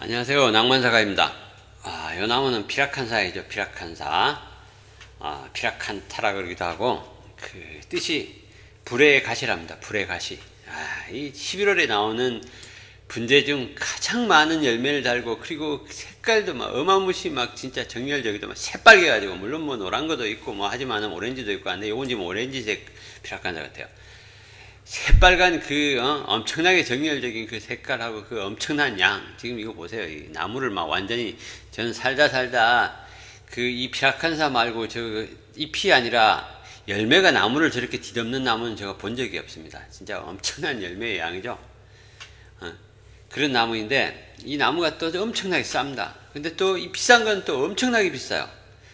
안녕하세요. 낭만사가입니다. 아, 이 나무는 피라칸사이죠. 피라칸사. 아, 피라칸타라 그러기도 하고, 그 뜻이 불의 가시랍니다. 불의 가시. 아, 이 11월에 나오는 분재 중 가장 많은 열매를 달고, 그리고 색깔도 막 어마무시 막 진짜 정열적이도 막 새빨개 가지고, 물론 뭐 노란 것도 있고, 뭐 하지만은 오렌지도 있고, 한데 요건 지금 오렌지색 피라칸사 같아요. 새빨간 그 어? 엄청나게 정열적인 그 색깔하고 그 엄청난 양. 지금 이거 보세요. 이 나무를 막 완전히 저는 살다 살다 그 이 피라칸사 말고 저 잎이 아니라 열매가 나무를 저렇게 뒤덮는 나무는 제가 본 적이 없습니다. 진짜 엄청난 열매의 양이죠. 어, 그런 나무인데 이 나무가 또 엄청나게 쌉니다. 근데 또 이 비싼 건 또 엄청나게 비싸요.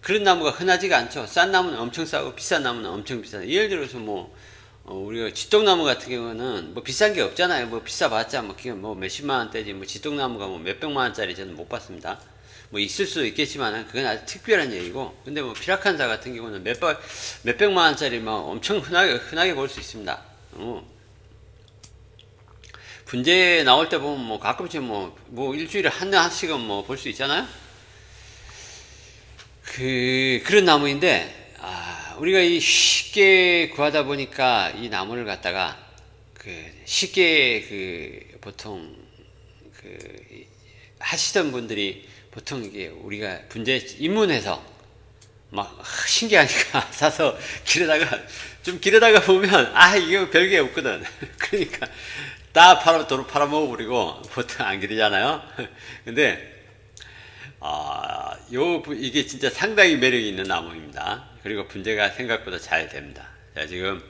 그런 나무가 흔하지가 않죠. 싼 나무는 엄청 싸고 비싼 나무는 엄청 비싸요. 예를 들어서 뭐 어, 우리가 지떡나무 같은 경우는 뭐 비싼 게 없잖아요. 뭐 비싸봤자 뭐, 그냥 뭐 몇십만 원대지 뭐 지떡나무가 뭐 몇백만 원짜리 저는 못 봤습니다. 뭐 있을 수도 있겠지만 그건 아주 특별한 얘기고 근데 뭐 피라칸사 같은 경우는 몇백 몇백만 원짜리 막 엄청 흔하게 흔하게 볼 수 있습니다. 어. 분재 나올 때 보면 뭐 가끔씩 뭐, 뭐 일주일에 한 한씩은 뭐 볼 수 있잖아요. 그 그런 나무인데 아, 우리가 이 쉽게 구하다 보니까 이 나무를 갖다가 그 쉽게 그 보통 그 하시던 분들이 보통 이게 우리가 분재 입문해서 막 신기하니까 사서 길에다가 좀 길에다가 보면 아 이거 별게 없거든 그러니까 다 팔아 도로 팔아 먹어 버리고 보통 안 기르잖아요 근데 아, 요, 부- 이게 진짜 상당히 매력이 있는 나무입니다. 그리고 분재가 생각보다 잘 됩니다. 자, 지금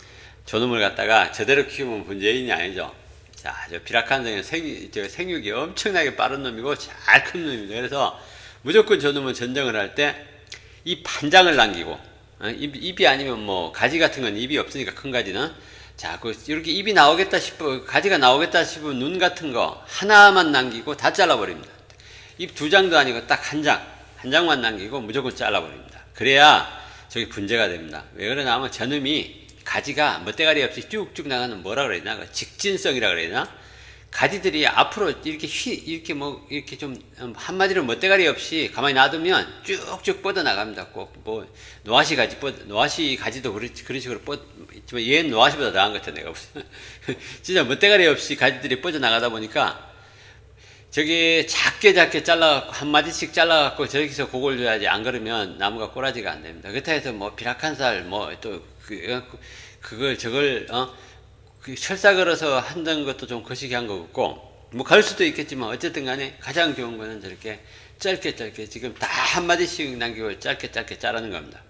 저놈을 갖다가 제대로 키우면 분재인이 아니죠. 자, 저 비락한성의 생, 저 생육이 엄청나게 빠른 놈이고 잘 큰 놈입니다. 그래서 무조건 저놈은 전정을 할 때 이 반장을 남기고, 어, 입, 입이 아니면 뭐 가지 같은 건 입이 없으니까 큰 가지는 자, 그 이렇게 입이 나오겠다 싶어 가지가 나오겠다 싶으면 눈 같은 거 하나만 남기고 다 잘라버립니다. 입 두 장도 아니고 딱 한 장, 한 장만 남기고 무조건 잘라버립니다. 그래야 저기 분재가 됩니다. 왜 그러냐 하면 저놈이 가지가 멋대가리 없이 쭉쭉 나가는 뭐라 그래야 되나? 그 직진성이라 그래야 되나? 가지들이 앞으로 이렇게 휘, 이렇게 뭐, 이렇게 좀, 음, 한마디로 멋대가리 없이 가만히 놔두면 쭉쭉 뻗어 나갑니다. 꼭, 뭐, 노아시 가지, 뻗, 노아시 가지도 그런, 그런 식으로 뻗, 있지만 얘는 노아시보다 나은 것 같아, 내가. 보기엔. 진짜 멋대가리 없이 가지들이 뻗어 나가다 보니까 저기 작게 작게 잘라갖고 한 마디씩 잘라갖고 저기서 그걸 줘야지 안 그러면 나무가 꼬라지가 안 됩니다. 그렇다 해서 뭐 비락한살 뭐 또 그, 그걸 저걸 어그 철사 걸어서 한다는 것도 좀 거시기 한 거 같고 뭐 갈 수도 있겠지만 어쨌든 간에 가장 좋은 거는 저렇게 짧게 짧게 지금 다 한 마디씩 남기고 짧게 짧게 자르는 겁니다.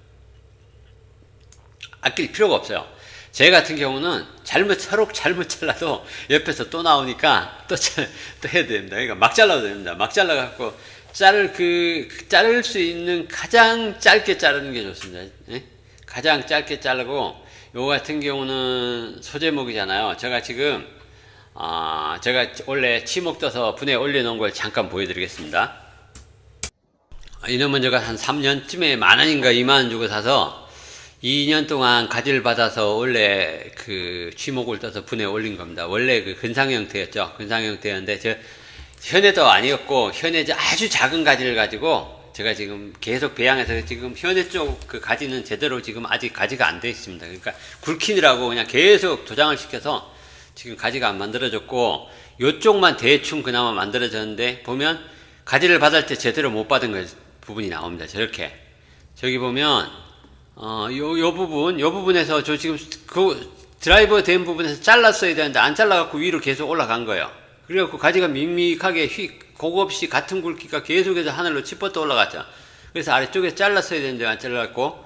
아낄 필요가 없어요. 제 같은 경우는 잘못 차록 잘못 잘라도 옆에서 또 나오니까 또, 잘, 또 해야 됩니다. 그러니까 막 잘라도 됩니다. 막 잘라갖고 자를 그 자를 수 있는 가장 짧게 자르는 게 좋습니다. 예? 가장 짧게 자르고 요 같은 경우는 소제목이잖아요. 제가 지금 아 제가 원래 치목 떠서 분에 올려놓은 걸 잠깐 보여드리겠습니다. 이놈은 제가 한 3년쯤에 만 원인가 2만 원 주고 사서 2년 동안 가지를 받아서 원래 그 쥐목을 떠서 분에 올린 겁니다. 원래 그 근상 형태였죠. 근상 형태였는데 저 현해도 아니었고 현해 아주 작은 가지를 가지고 제가 지금 계속 배양해서 지금 현해 쪽 그 가지는 제대로 지금 아직 가지가 안 돼 있습니다. 그러니까 굵히느라고 그냥 계속 도장을 시켜서 지금 가지가 안 만들어졌고 요쪽만 대충 그나마 만들어졌는데 보면 가지를 받을 때 제대로 못 받은 거 부분이 나옵니다. 저렇게 저기 보면 어, 요, 요 부분, 요 부분에서 저 지금 그 드라이버 된 부분에서 잘랐어야 되는데 안 잘라갖고 위로 계속 올라간 거예요. 그래갖고 가지가 밋밋하게 휘, 고급 없이 같은 굵기가 계속해서 하늘로 치뻗어 올라갔죠. 그래서 아래쪽에 잘랐어야 되는데 안 잘랐고,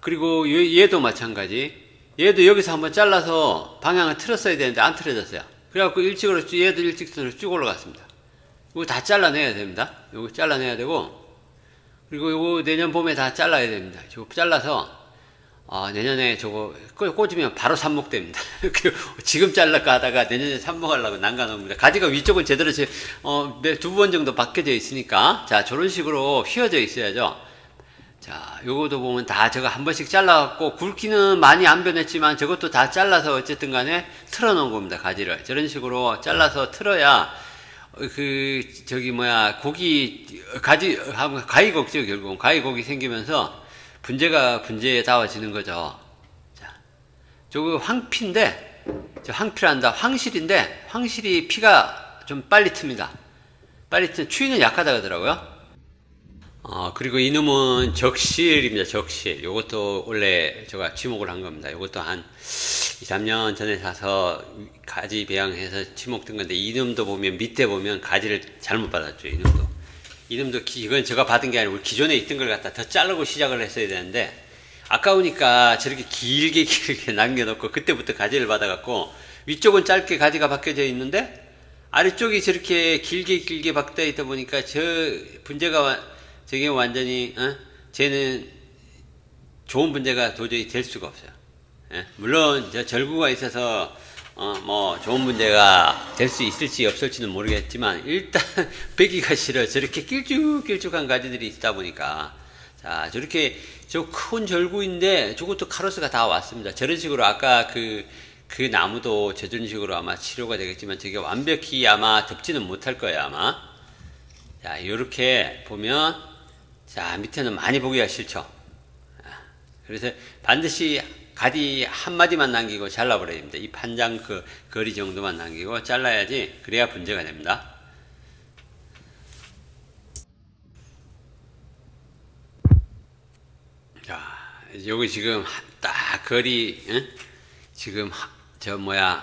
그리고 얘- 얘도 마찬가지. 얘도 여기서 한번 잘라서 방향을 틀었어야 되는데 안 틀어졌어요. 그래갖고 일찍으로 쭉- 얘도 일직선으로 쭉 올라갔습니다. 이거 다 잘라내야 됩니다. 이거 잘라내야 되고, 그리고 요거 내년 봄에 다 잘라야 됩니다. 저거 잘라서 아, 내년에 저거 꽂- 꽂으면 바로 삽목됩니다. 그 지금 잘랄까 하다가 내년에 삽목하려고 난간옵니다. 가지가 위쪽은 제대로 제, 어, 두번 정도 바뀌어져 있으니까 자 저런 식으로 휘어져 있어야죠. 자 요거도 보면 다 저거 한 번씩 잘라갖고 굵기는 많이 안 변했지만 저것도 다 잘라서 어쨌든 간에 틀어놓은 겁니다. 가지를 저런 식으로 잘라서 틀어야 그 저기 뭐야 고기 가지 가위 곡죠 결국 가위 곡이 생기면서 분재가 분재다워지는 거죠. 자, 저거 황피인데 저 황피란다 황실인데 황실이 피가 좀 빨리 틉니다. 빨리 트 추위는 약하다 그러더라고요. 어, 그리고 이놈은 적실입니다. 적실. 요것도 원래 제가 지목을 한 겁니다. 요것도 한 2, 3년 전에 사서 가지 배양해서 지목된 건데 이놈도 보면 밑에 보면 가지를 잘못 받았죠. 이놈도. 이놈도 기- 이건 제가 받은 게 아니고 기존에 있던 걸 갖다 더 자르고 시작을 했어야 되는데 아까우니까 저렇게 길게 길게 남겨놓고 그때부터 가지를 받아갖고 위쪽은 짧게 가지가 바뀌어져 있는데 아래쪽이 저렇게 길게 길게 박혀 있다 보니까 저 분재가 와- 저게 완전히 어? 쟤는 좋은 분재가 도저히 될 수가 없어요. 예? 물론 저 절구가 있어서 어, 뭐 좋은 문제가 될 수 있을지 없을지는 모르겠지만 일단 빼기가 싫어 저렇게 길쭉길쭉한 가지들이 있다 보니까 자 저렇게 저 큰 절구인데 저것도 카로스가 다 왔습니다. 저런 식으로 아까 그 그 나무도 저런 식으로 아마 치료가 되겠지만 저게 완벽히 아마 덮지는 못할 거예요 아마. 자 이렇게 보면 자 밑에는 많이 보기가 싫죠. 그래서 반드시 가디 한 마디만 남기고 잘라버려야 됩니다. 이 판장 그 거리 정도만 남기고 잘라야지 그래야 분재가 됩니다. 자, 요거 지금 하- 딱 거리 응? 지금 하- 저 뭐야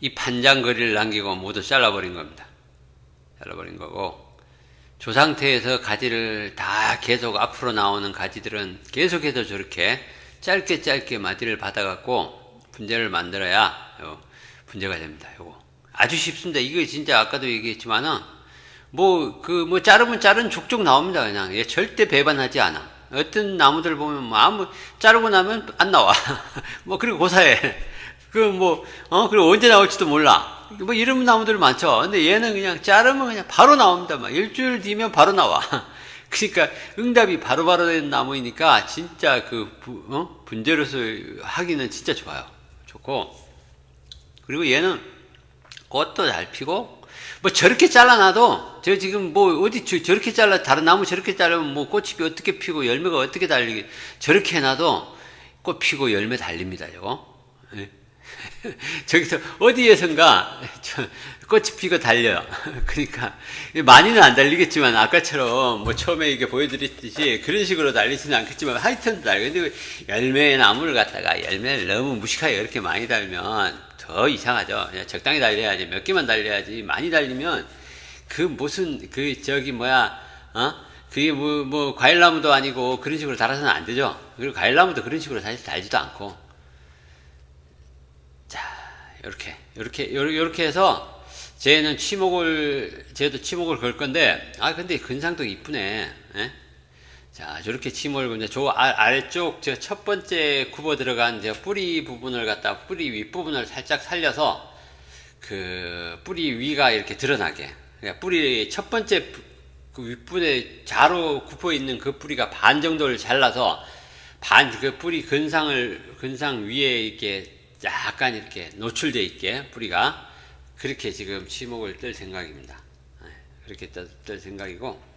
이 판장 거리를 남기고 모두 잘라버린 겁니다. 잘라버린 거고 저 상태에서 가지를 다 계속 앞으로 나오는 가지들은 계속해서 저렇게 짧게 짧게 마디를 받아갖고 분재를 만들어야 요 분재가 됩니다. 요거 아주 쉽습니다. 이거 진짜 아까도 얘기했지만은 뭐 그뭐 자르면 자른 족족 나옵니다. 그냥 얘 절대 배반하지 않아. 어떤 나무들 보면 뭐 아무 자르고 나면 안 나와. 뭐 그리고 고사해. 그 뭐 어 그리고 언제 나올지도 몰라. 뭐 이런 나무들 많죠. 근데 얘는 그냥 자르면 그냥 바로 나옵니다. 막 일주일 뒤면 바로 나와. 그러니까 응답이 바로바로 되는 나무이니까 진짜 그 부- 어? 분재로서 하기는 진짜 좋아요. 좋고 그리고 얘는 꽃도 잘 피고 뭐 저렇게 잘라놔도 저 지금 뭐 어디 저, 저렇게 잘라 다른 나무 저렇게 자르면 뭐 꽃이 어떻게 피고 열매가 어떻게 달리게 저렇게 해놔도 꽃 피고 열매 달립니다. 저거. 예. 저기서 어디에선가 저 꽃이 피고 달려요. 그러니까 많이는 안 달리겠지만 아까처럼 뭐 처음에 이게 보여드렸듯이 그런 식으로 달리지는 않겠지만 하여튼 달려. 근데 열매 나무를 갖다가 열매를 너무 무식하게 이렇게 많이 달면 더 이상하죠. 그냥 적당히 달려야지 몇 개만 달려야지 많이 달리면 그 무슨 그 저기 뭐야 어? 그게 뭐, 뭐, 과일나무도 아니고 그런 식으로 달아서는 안 되죠. 그리고 과일나무도 그런 식으로 사실 달지도 않고. 요렇게, 요- 요렇게 해서, 쟤는 치목을, 쟤도 치목을 걸 건데, 아, 근데 근상도 이쁘네. 예? 자, 저렇게 치목을 걸는데, 저 아- 아래쪽, 저 첫 번째 굽어 들어간 저 뿌리 부분을 갖다, 뿌리 윗 부분을 살짝 살려서, 그, 뿌리 위가 이렇게 드러나게. 그러니까 뿌리, 첫 번째 부- 그 윗부분에 자로 굽어 있는 그 뿌리가 반 정도를 잘라서, 반, 그 뿌리 근상을, 근상 위에 이렇게 약간 이렇게 노출돼 있게 뿌리가 그렇게 지금 치목을 뜰 생각입니다. 예, 그렇게 뜰, 뜰 생각이고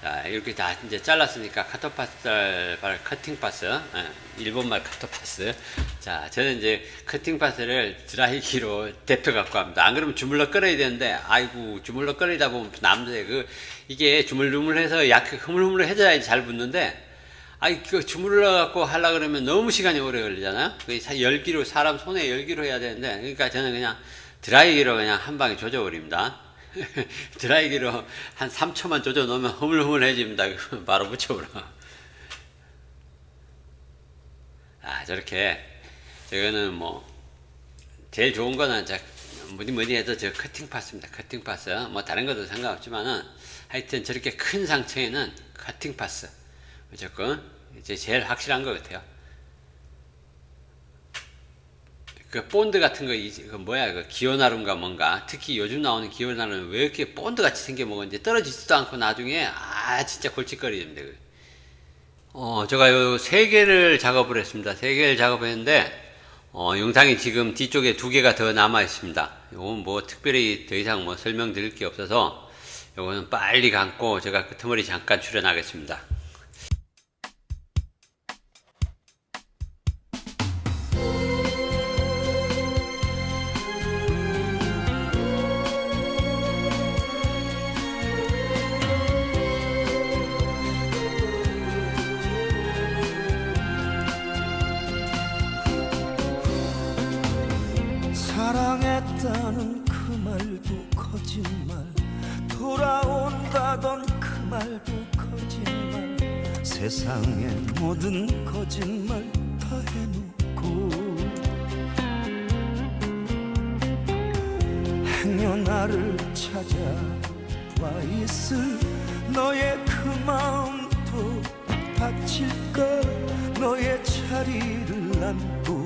자 이렇게 다 이제 잘랐으니까 카토파스 발 커팅 파스 예, 일본말 카토파스 자 저는 이제 커팅 파스를 드라이기로 데펴 갖고 합니다 안 그러면 주물러 끓여야 되는데 아이고 주물러 끓이다 보면 남자 그 이게 주물주물해서 약 흐물흐물해져야 잘 붙는데 아이 그 주물러 갖고 하려 그러면 너무 시간이 오래 걸리잖아요. 그 사- 열기로 사람 손에 열기로 해야 되는데 그러니까 저는 그냥 드라이기로 그냥 한 방에 조져 버립니다. 드라이기로 한 3초만 조져 놓으면 흐물흐물해집니다. 그거 바로 붙여버려. 아 저렇게 저거는 뭐 제일 좋은 거는 저 뭐니 뭐니 해도 저 커팅 파스입니다. 커팅 파스. 뭐 다른 것도 상관없지만은 하여튼 저렇게 큰 상처에는 커팅 파스 무조건 이제 제일 확실한 것 같아요. 그 본드 같은 거, 이- 그 뭐야, 그 기어나름가 뭔가. 특히 요즘 나오는 기어나름 왜 이렇게 본드 같이 생겨 먹었는지 떨어지지도 않고 나중에, 아, 진짜 골칫거리입니다. 그. 어, 제가 요 세 개를 작업을 했습니다. 세 개를 작업했는데, 어, 영상이 지금 뒤쪽에 두 개가 더 남아 있습니다. 이건 뭐 특별히 더 이상 뭐 설명드릴 게 없어서 이거는 빨리 감고 제가 그 틈머리 잠깐 출연하겠습니다. 거짓말 돌아온다던 그 말도 거짓말 세상의 모든 거짓말 다 해놓고 행여 나를 찾아와 있을 너의 그 마음도 다칠까? 너의 자리를 안고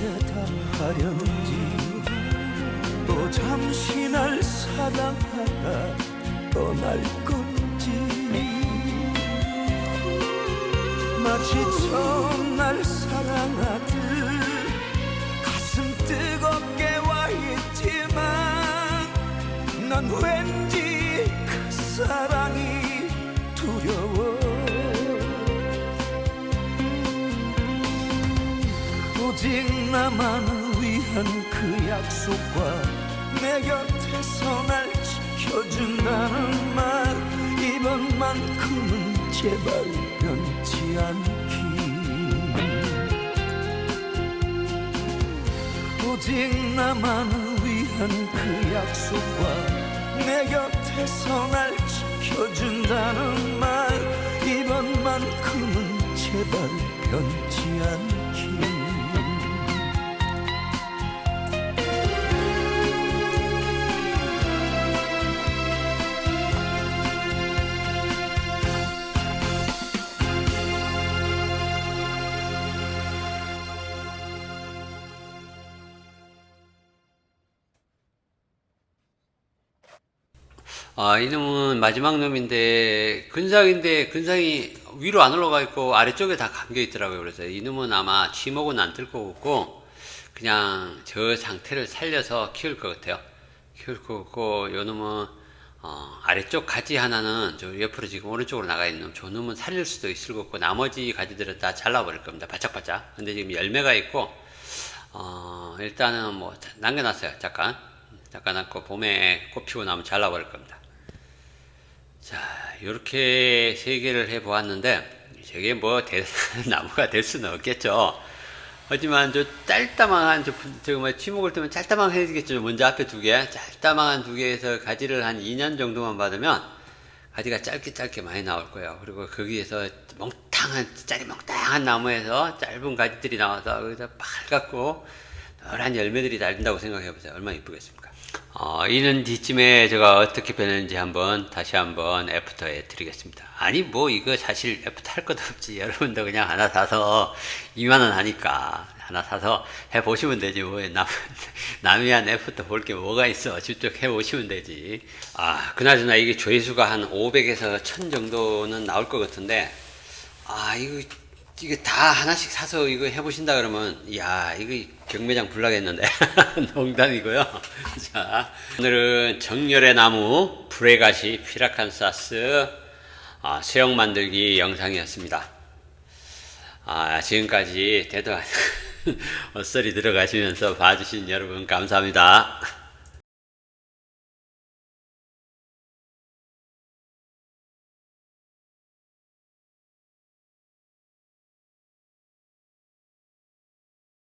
용서에 답하련지. 또 잠시 날 사랑하다 떠날 건지. 마치 처음 날 사랑하 나만을 위한 그 약속과 내 곁에서 날 지켜준다는 말. 이번만큼은 제발 변치 않기. 오직 나만을 위한 그 약속과 내 곁에서 날 지켜준다는 말. 이번만큼은 제발 변치 않기 아, 이놈은 마지막 놈인데, 근상인데, 근상이 위로 안 올라가 있고, 아래쪽에 다 감겨 있더라고요. 그래서 이놈은 아마 지목은 안 뜰 것 같고, 그냥 저 상태를 살려서 키울 것 같아요. 키울 것 같고, 요 놈은, 어, 아래쪽 가지 하나는 저 옆으로 지금 오른쪽으로 나가 있는 놈, 저 놈은 살릴 수도 있을 것 같고, 나머지 가지들은 다 잘라버릴 겁니다. 바짝바짝. 근데 지금 열매가 있고, 어, 일단은 뭐, 자- 남겨놨어요. 잠깐. 잠깐 놨고, 봄에 꽃 피고 나면 잘라버릴 겁니다. 자, 이렇게 세 개를 해 보았는데, 저게 뭐 대단한 나무가 될 수는 없겠죠. 하지만 저 짤따망한, 저, 저거 뭐 치목을 뜨면 짤따망 해야겠죠. 먼저 앞에 두 개. 짤따망한 두 개에서 가지를 한 2년 정도만 받으면, 가지가 짧게 짧게 많이 나올 거예요. 그리고 거기에서 몽땅한 짜리 몽땅한 나무에서 짧은 가지들이 나와서 거기서 빨갛고 노란 열매들이 달린다고 생각해 보세요. 얼마나 이쁘겠습니까? 어, 이는 뒤쯤에 제가 어떻게 변했는지 한번 다시 한번 애프터에 드리겠습니다. 아니 뭐 이거 사실 애프터 할 것도 없지. 여러분도 그냥 하나 사서 2만 원 하니까 하나 사서 해 보시면 되지. 뭐 남, 남이 한 애프터 볼 게 뭐가 있어. 직접 해 보시면 되지. 아 그나저나 이게 조회수가 한 500에서 1000 정도는 나올 것 같은데 아 이거 이거 다 하나씩 사서 이거 해보신다 그러면 야 이거 경매장 불나겠는데 농담이고요. 자 오늘은 정열의 나무 브레가시 피라칸사스 아, 수영 만들기 영상이었습니다. 아 지금까지 대도 헛소리 들어가시면서 봐주신 여러분 감사합니다.